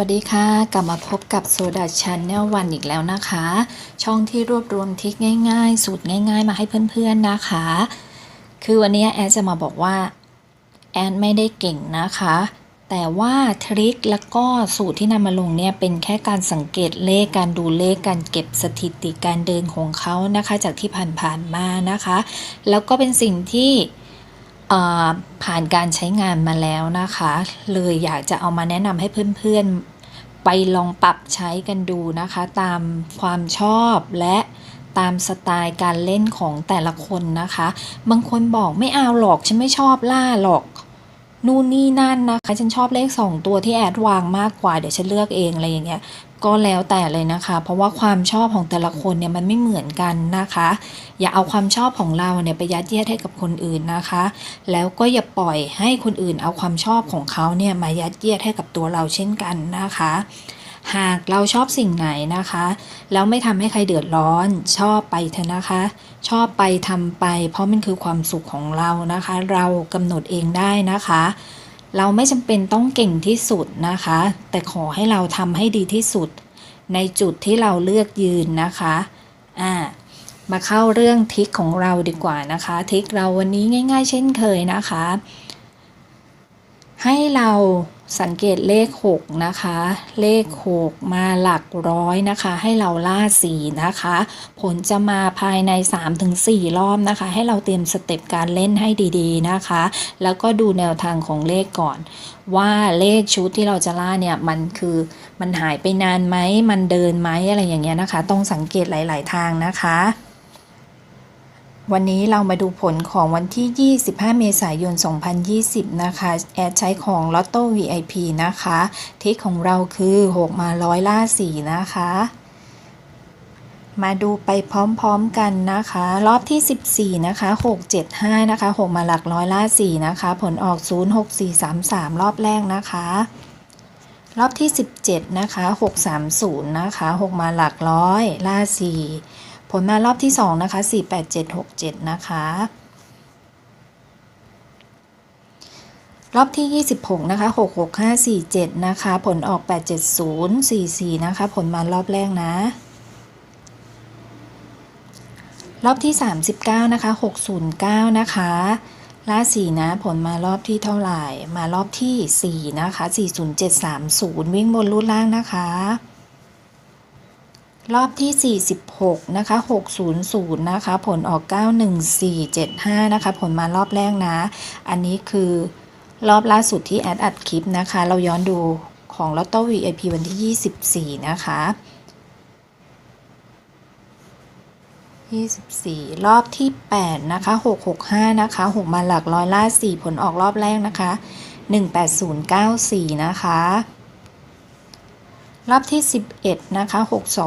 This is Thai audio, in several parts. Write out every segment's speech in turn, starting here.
วัสดีค่ะ กลับมาพบกับโซดาชันแนลวันอีกแล้วนะคะ ช่องที่รวบรวมทริคง่าย ๆ สูตรง่าย ๆ มาให้เพื่อนๆนะคะ คือวันนี้แอนจะมาบอกว่า แอนไม่ได้เก่งนะคะ แต่ว่าทริคแล้วก็สูตรที่นำมาลงเนี่ย เป็นแค่การสังเกตเลขการดูเลขการเก็บสถิติการเดินของเขานะคะ จากที่ผ่านๆมานะคะ แล้วก็เป็นสิ่งที่ ผ่านการใช้งานมาแล้วนะคะ เลยอยากจะเอามาแนะนำให้เพื่อนๆ ไปลองปรับใช้กันดูนะคะ ตามความชอบและตามสไตล์การเล่นของแต่ละคนนะคะ บางคนบอกไม่เอาหรอก ฉันไม่ชอบล่าหรอก นู่นนี่นั่นนะคะ ฉันชอบเลข 2 ตัวที่แอดวางมากกว่า เดี๋ยวฉันเลือกเองอะไรอย่างเงี้ย ก็แล้วแต่เลยนะคะ เพราะว่าความชอบของแต่ละคนเนี่ยมันไม่เหมือนกันนะคะ อย่าเอาความชอบของเราเนี่ยไปยัดเยียดให้กับคนอื่นนะคะ แล้วก็อย่าปล่อยให้คนอื่นเอาความชอบของเขาเนี่ยมายัดเยียดให้กับตัวเราเช่นกันนะคะหากเราชอบสิ่งไหนนะคะ แล้วไม่ทำให้ใครเดือดร้อน ชอบไปเถอะนะคะ ชอบไปทำไป เพราะมันคือความสุขของเรานะคะ เรากำหนดเองได้นะคะ เราไม่จำเป็นต้องเก่งที่สุดนะคะ แต่ขอให้เราทำให้ดีที่สุด ในจุดที่เราเลือกยืนนะคะอ่ามาเข้าเรื่องทิกของเราดีกว่านะคะ ทิกเราวันนี้ง่าย ๆ เช่นเคยนะคะ ให้เรา สังเกตเลข 6 นะคะ เลข 6 มาหลักร้อยนะคะ ให้เราล่าสีนะคะ ผลจะมาภายใน 3-4 รอบนะคะ ให้เราเตรียมสเต็ปการเล่นให้ดีๆนะคะ แล้วก็ดูแนวทางของเลขก่อน ว่าเลขชุดที่เราจะล่าเนี่ยมันคือมันหายไปนานไหมมันเดินไหมอะไรอย่างเงี้ยนะคะ ต้องสังเกตหลาย ๆ ทางนะคะ วันนี้เรามาดูผลของวันที่ 25 เมษายน 2020 นะคะ แอดใช้ของ Lotto VIP นะคะทริคของเราคือ 6 มาร้อยล่าสีนะคะ มาดูไปพร้อมๆกันนะคะ รอบที่ 14 นะคะ 675 นะคะ 6 มาหลักร้อยล่าสีนะคะ ผลออก 06433 รอบแรกนะคะ รอบที่ 17 นะคะ 630 นะคะ 6 มาหลักร้อยล่าสี ลมารอบที่ 2 นะคะ 48767 นะคะ รอบที่ 26 นะคะ 66547 นะคะ ผลออก 87044 นะคะ ผลมารอบแรกนะ รอบที่ 39 นะคะ 609 นะคะล่าสีนะ ผลมารอบที่เท่าไหร่ มารอบที่ 4 นะคะ 40730 วิ่งบนรูดล่างนะคะ รอบที่ 46 นะคะ 600 นะคะ ผลออก 91475 นะคะ ผลมารอบแรกนะ อันนี้คือรอบล่าสุดที่แอดอัดคลิปนะคะ เราย้อนดูของ Lotto VIP วันที่ 24 นะคะ 24 รอบที่ 8 นะคะ 665 นะคะ 6 มาหลักร้อยล่า 4 ผลออกรอบแรกนะคะ 18094 นะคะ รอบที่ 11 นะคะ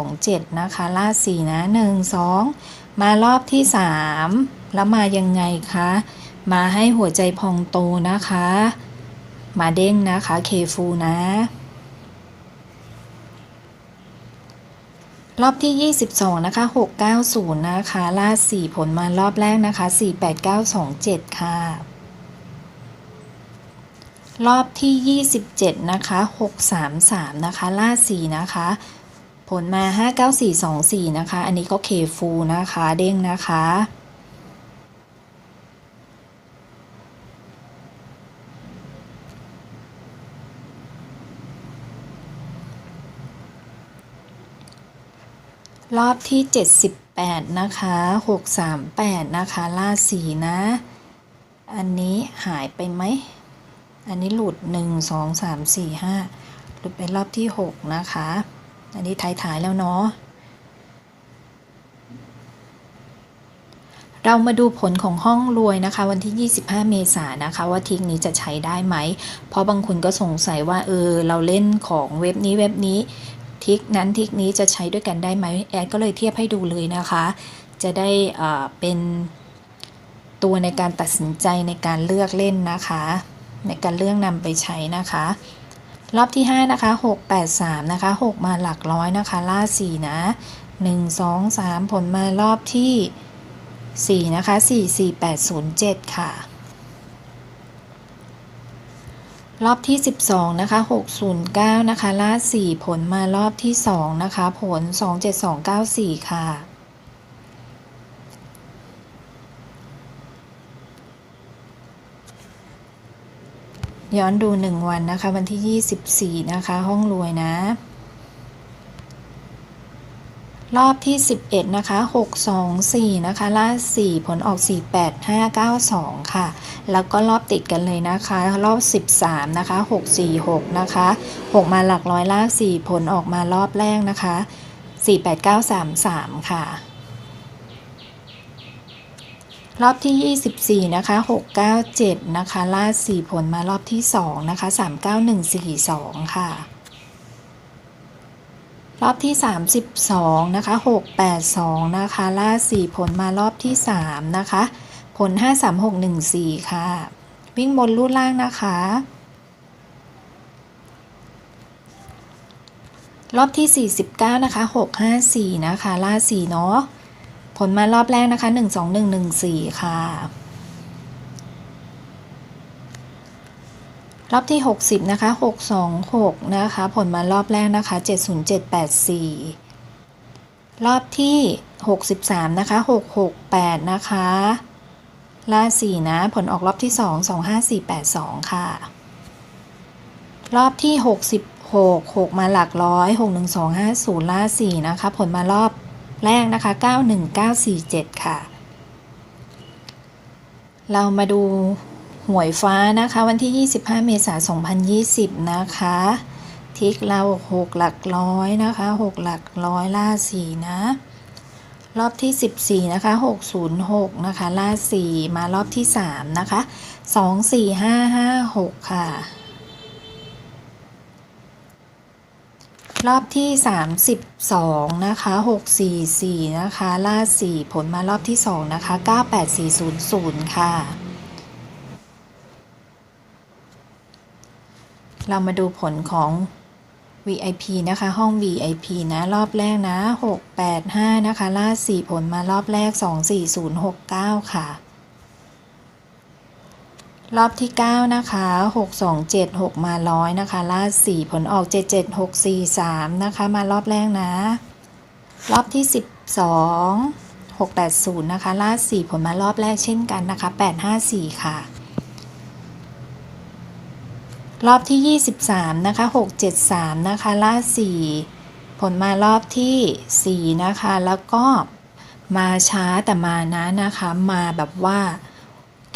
627 นะคะล่าสีนะ 1 2 มารอบที่ 3 แล้วมายังไงคะ มาให้หัวใจพองโตนะคะ มาเด้งนะคะ เคฟูนะ รอบที่ 22 นะคะ 690 นะคะล่าสีผลมารอบแรกนะคะ 48927 ค่ะ รอบที่ 27 นะคะ 633 นะคะ ล่าสีนะคะ ผลมา 59424 นะคะ อันนี้ก็เคฟูนะคะ เด้งนะคะ รอบที่ 78 นะคะ 638 นะคะ ล่าสีนะ อันนี้หายไปไหม อันนี้หลุด 1 2 3 4 5 หลุดไปรอบที่ 6 นะคะ อันนี้ท้ายๆแล้วเนาะ เรามาดูผลของห้องรวยนะคะ วันที่ 25 เมษายนนะคะ ว่าทริกนี้จะใช้ได้ไหม เพราะบางคนก็สงสัยว่าเออเราเล่นของเว็บนี้เว็บนี้ทิกนั้นทิกนี้จะใช้ด้วยกันได้ไหมแอดก็เลยเทียบให้ดูเลยนะคะ จะได้เป็นตัวในการตัดสินใจในการเลือกเล่นนะคะ ในการเลือกนำไปใช้นะคะ รอบที่ 5 นะคะ 683 นะคะ 6 มาหลักร้อยนะคะ ล่า 4 นะ 1 2 3 ผลมารอบที่ 4 นะคะ 44807 ค่ะ รอบที่ 12 นะคะ 609 นะคะ ล่า 4 ผลมารอบที่ 2 นะคะ ผล 27294 ค่ะ ย้อนดู1วันนะคะ วันที่24นะคะ ห้องรวยนะ รอบที่11นะคะ624นะคะล่าด4ผลออก48592ค่ะ แล้วก็รอบติดกันเลยนะคะ รอบ13นะคะ646นะคะ6มาหลักร้อยลาก4ผลออกมารอบแรกนะคะ48933ค่ะ รอบที่ 24 นะคะ 697 นะคะ ลาด 4 ผลมารอบที่ 2 นะคะ 39142 ค่ะ รอบที่ 32 นะคะ 682 นะคะ ลาด 4 ผลมารอบที่ 3 นะคะ ผล 53614 ค่ะ วิ่งบนรูดล่างนะคะ รอบที่ 49 นะคะ 654 นะคะ ลาด 4 เนาะ ผลมารอบแรกนะคะ 12114 ค่ะ รอบที่ 60 นะคะ 626 นะคะ ผลมารอบแรกนะคะ 70784 รอบที่ 63 นะคะ 668 นะคะล่า4นะ ผลออกรอบที่ 2 25482 ค่ะ รอบที่ 66 6 มาหลักร้อย 61250ล่า4นะคะ ผลมารอบ แรกนะคะ 91947 ค่ะ เรามาดูหวยฟ้านะคะ วันที่ 25 เมษายน 2020 นะคะ ทิกเรา6หลักร้อยนะคะ 6 หลักร้อยล่า4นะ รอบที่ 14 นะคะ 606 นะคะ ล่า4มารอบที่ 3 นะคะ 24556 ค่ะ รอบที่ 32 นะคะ 644 นะคะ ล่า 4 ผลมารอบที่ 2 นะคะ 98400 ค่ะ เรามาดูผลของ VIP นะคะ ห้อง VIP นะ รอบแรกนะ 685 นะคะ ล่า 4 ผลมารอบแรก 24069 ค่ะ รอบที่ 9 นะคะ 627 6 มาร้อยนะคะล่าด 4 ผลออก 77643 นะคะ มารอบแรกนะ รอบที่ 12 680 นะคะล่าด 4 ผลมารอบแรกเช่นกันนะคะ 854 ค่ะ รอบที่ 23 นะคะ 673 นะคะล่าด 4 ผลมารอบที่ 4 นะคะ แล้วก็มาช้าแต่มานะนะคะ มาแบบว่า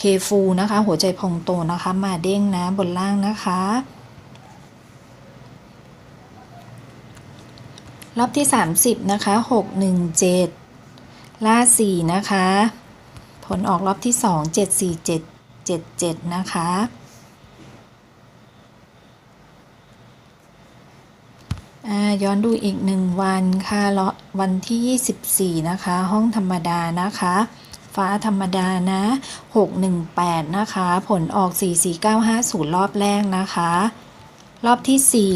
เคฟูนะคะ หัวใจพองโตนะคะ มาเด้งนะบนล่างนะคะ รอบที่ 30 นะคะ 617 ล่า 4 นะคะ ผลออกรอบที่ 2 74777 นะคะย้อนดูอีกหนึ่งวันค่ะววันที่ 24 นะคะ ห้องธรรมดานะคะ ฟ้าธรรมดานะ 618 นะคะ ผลออก 44950 รอบแรกนะคะ รอบที่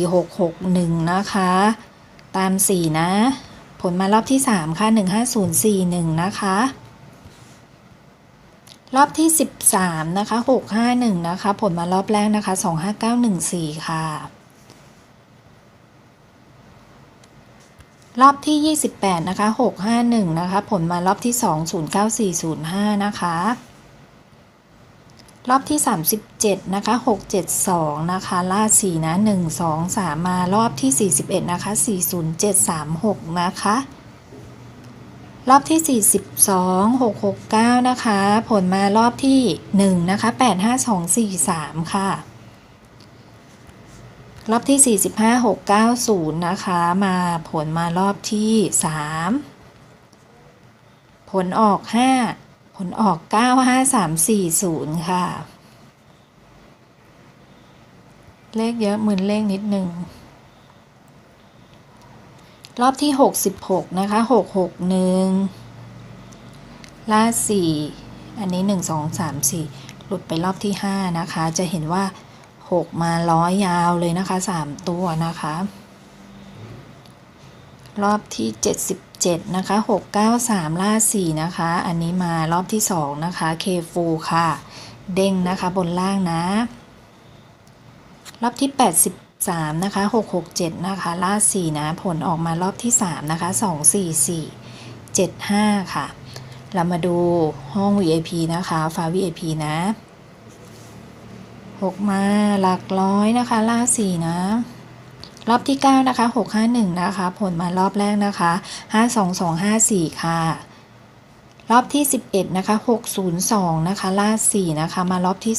4661 นะคะ ตาม 4 นะ ผลมารอบที่ 3 ค่ะ 15041 นะคะ รอบที่ 13 นะคะ 651 นะคะ ผลมารอบแรกนะคะ 25914 ค่ะ รอบที่ 28 นะคะ 651 นะคะ ผลมารอบที่ 2 09405 นะคะ รอบที่ 37 นะคะ 672 นะคะล่า4นะ 1 2 3 มารอบที่ 41 นะคะ 40736 นะคะ รอบที่ 42 669 นะคะ ผลมารอบที่ 1 นะคะ 85243 ค่ะ รอบที่ 45 690 นะคะ มาผลมารอบที่ 3 ผลออก 5 ผลออก 95340 ค่ะ เลขเยอะหมึนเลขนิดหนึ่ง รอบที่ 66 นะคะ 661 ล่า 4 อันนี้ 1 2 3 4 หลุดไปรอบที่ 5 นะคะ จะเห็นว่า 6 มาร้อยยาวเลยนะคะ 3 ตัวนะคะ รอบที่ 77 นะคะ 693 ล่า 4 นะคะ อันนี้มารอบที่ 2 นะคะเคฟูค่ะ เด้งนะคะบนล่างนะ รอบที่ 83 นะคะ 667 นะคะ ล่า 4 นะ ผลออกมารอบที่ 3 นะคะ 244 75 ค่ะ เรามาดูห้อง VIP นะคะ ฟ้า VIP นะ 6 มาหลักร้อยนะคะล่าด4นะรอบที่ 9 นะคะ 651 นะคะ ผลมารอบแรกนะคะ 52254 ค่ะ รอบที่ 11 นะคะ 602 นะคะล่าด4นะคะ มารอบที่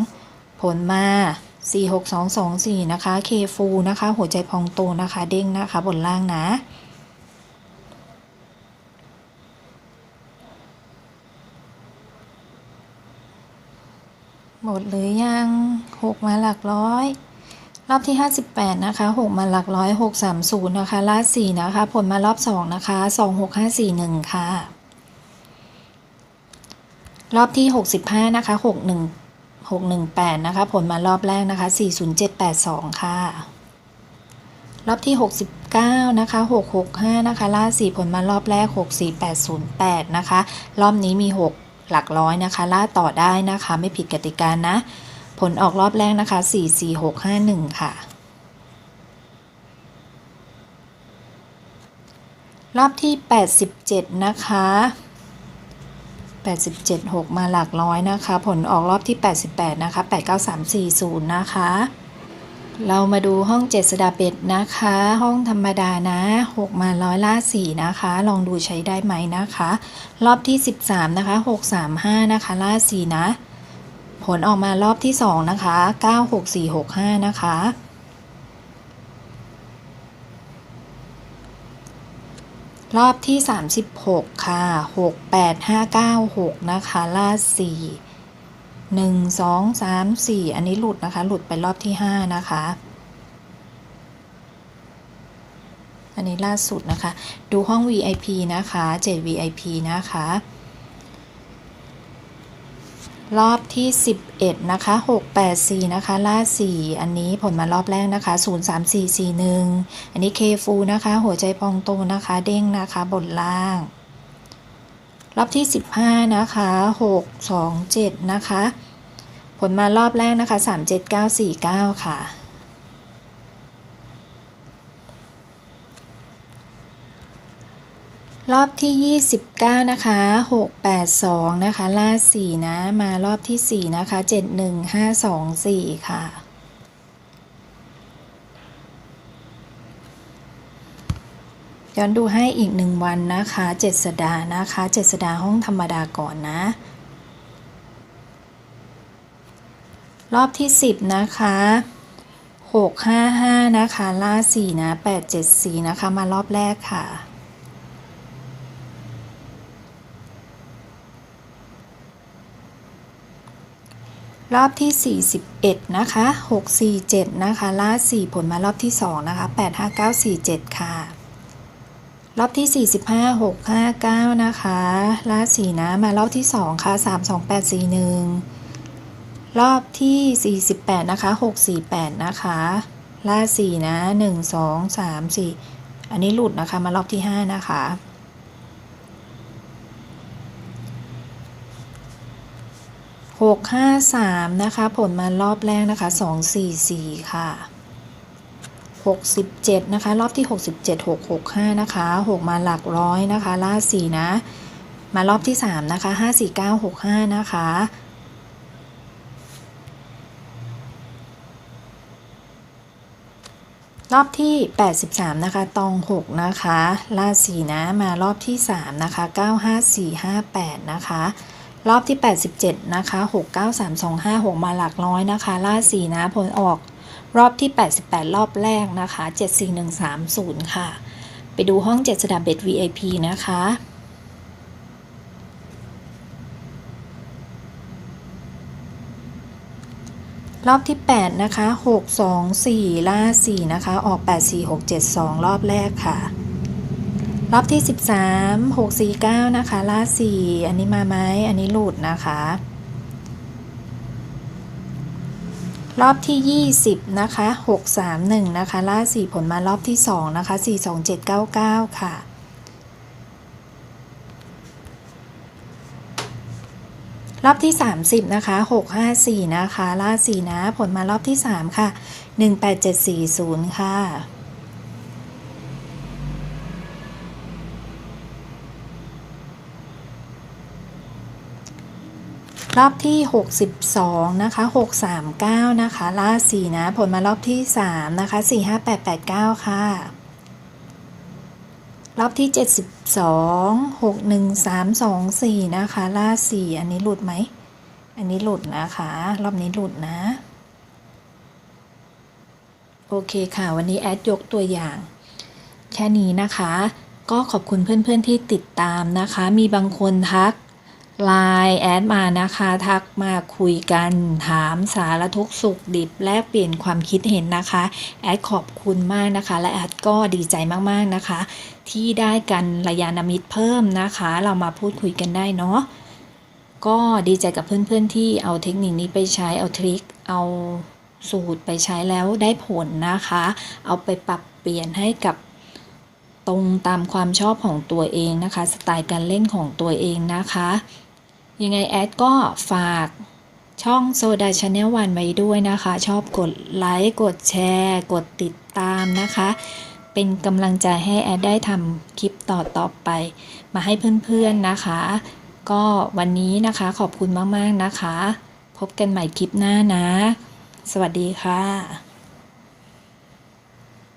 2 ผลมา 46224 นะคะ เคฟูนะคะ หัวใจพองโตนะคะ เด้งนะคะ บนล่างนะ หมดหรือยัง 6 มาหลักร้อย รอบที่ 58 นะคะ 6 มาหลักร้อย 630 นะคะ ลาด 4 นะคะ ผลมารอบ 2 นะคะ 26541 ค่ะ รอบที่ 65 นะคะ 61 618 นะคะ ผลมารอบแรกนะคะ 40782 ค่ะ รอบที่ 69 นะคะ 665 นะคะ ลาด 4 ผลมารอบแรก 64808 นะคะ รอบนี้มี 6 หลักร้อยนะคะล่าต่อได้นะคะ ไม่ผิดกติกานะ ผลออกรอบแรกนะคะ 44651 ค่ะ รอบที่ 87 นะคะ 87 6 มาหลักร้อยนะคะ ผลออกรอบที่ 88 นะคะ 89340 นะคะ เรามาดูห้องเจ็ดสดาเป็ดนะคะ ห้องธรรมดานะ 6 มาร้อยล่าสี่นะคะ ลองดูใช้ได้ไหมนะคะ รอบที่ 13 นะคะ 635 นะคะล่าสี่นะ ผลออกมารอบที่ 2 นะคะ 96465 นะคะรอบที่ 36 ค่ะ 68596 นะคะล่าสี่ นึ่งสองสามสี่อันนี้หลุดนะคะ หลุดไปรอบที่ 5 นะคะ อันนี้ล่าสุดนะคะ ดูห้อง VIP นะคะ 7 VIP นะคะ รอบที่ 11 นะคะ 684 นะคะ ล่า 4 อันนี้ผลมารอบแรกนะคะ 03441 อันนี้เคฟูนะคะ หัวใจพองโตนะคะ เด้งนะคะ บนล่าง รอบที่ 15 นะคะ 627 นะคะ ผลมารอบแรกนะคะ 37949 ค่ะ รอบที่ 29 นะคะ 682 นะคะ ล่า 4 นะ มารอบที่ 4 นะคะ 71524 ค่ะ ย้อนดูให้อีกหนึ่งวันนะคะเจ็ดสดานะคะเจ็ดสดาห้องธรรมดาก่อนนะ รอบที่ 10 นะคะ655 นะคะ ล่า 4 นะ 874 นะคะ มารอบแรกค่ะ รอบที่ 41 นะคะ 647 นะคะ ล่า 4 ผลมารอบที่ 2 นะคะ 85947 ค่ะ รอบที่ 45 659 นะคะล่า4นะมารอบที่ 2 ค่ะ 32841 รอบที่ 48 นะคะ 648 นะคะล่า4นะ 1 2 3 4 อันนี้หลุดนะคะ มารอบที่ 5 นะคะหกห้าสามนะคะ ผลมารอบแรกนะคะสองสี่สี่ค่ะ หกสิบเจ็ดนะคะ รอบที่หกสิบเจ็ดหกหกห้านะคะหกมาหลักร้อยนะคะ ล่าสี่นะ มารอบที่สามนะคะห้าสี่เก้าหกห้านะคะ รอบที่ 83 นะคะ ตอง 6 นะคะ ล่าสีนะ มารอบที่ 3 นะคะ 95458 นะคะ รอบที่ 87 นะคะ 69325มาหลักร้อยนะคะ ล่าสีนะ ผลออก รอบที่ 88 รอบแรกนะคะ 74130 ค่ะ ไปดูห้อง 7 สดับเบด VIP นะคะ รอบที่ 8 นะคะ 6 2 4 ล่า 4 นะคะ ออก 8 4 6 7 2 รอบแรกค่ะ รอบที่ 13 6 4 9 นะคะ ล่า 4 อันนี้มาไหมอันนี้หลุดนะคะ รอบที่ 20 นะคะ 6 3 1 นะคะล่า4ผลมารอบที่ 2 นะคะ 4 2 7 9 9 ค่ะรรอบที่ 30 นะคะ 654 นะคะล่าสีนะ ผลมารอบที่ 3 ค่ะ 18740 ค่ะ รอบที่ 62 นะคะ 639 นะคะ ล่าสีนะ ผลมารอบที่ 3 นะคะ 45889 ค่ะ รอบที่ 72 61324 นะคะ ล่าสีอันนี้หลุดไหม อันนี้หลุดนะคะ รอบนี้หลุดนะ โอเคค่ะ วันนี้แอดยกตัวอย่าง แค่นี้นะคะ ก็ขอบคุณเพื่อนๆที่ติดตามนะคะ มีบางคนทัก ไลน์แอดมานะคะ ทักมาคุยกันถามสารทุกสุขดิบแลกเปลี่ยนความคิดเห็นนะคะ แอดขอบคุณมากนะคะ และแอดก็ดีใจมากๆนะคะ ที่ได้กันระยานามิตรเพิ่มนะคะ เรามาพูดคุยกันได้เนาะก็ดีใจกับเพื่อนๆที่เอาเทคนิคนี้ไปใช้เอาทริคเอาสูตรไปใช้แล้วได้ผลนะคะ เอาไปปรับเปลี่ยนให้กับตรงตามความชอบของตัวเองนะคะ สไตล์การเล่นของตัวเองนะคะ ยังไงแอดก็ฝากช่องโซดาชาแนลวันไว้ด้วยนะคะ ชอบกดไลค์กดแชร์ กดติดตามนะคะ เป็นกำลังใจให้แอดได้ทำคลิปต่อต่อไป มาให้เพื่อนๆนะคะ ก็วันนี้นะคะขอบคุณมากๆนะคะ พบกันใหม่คลิปหน้านะ สวัสดีค่ะ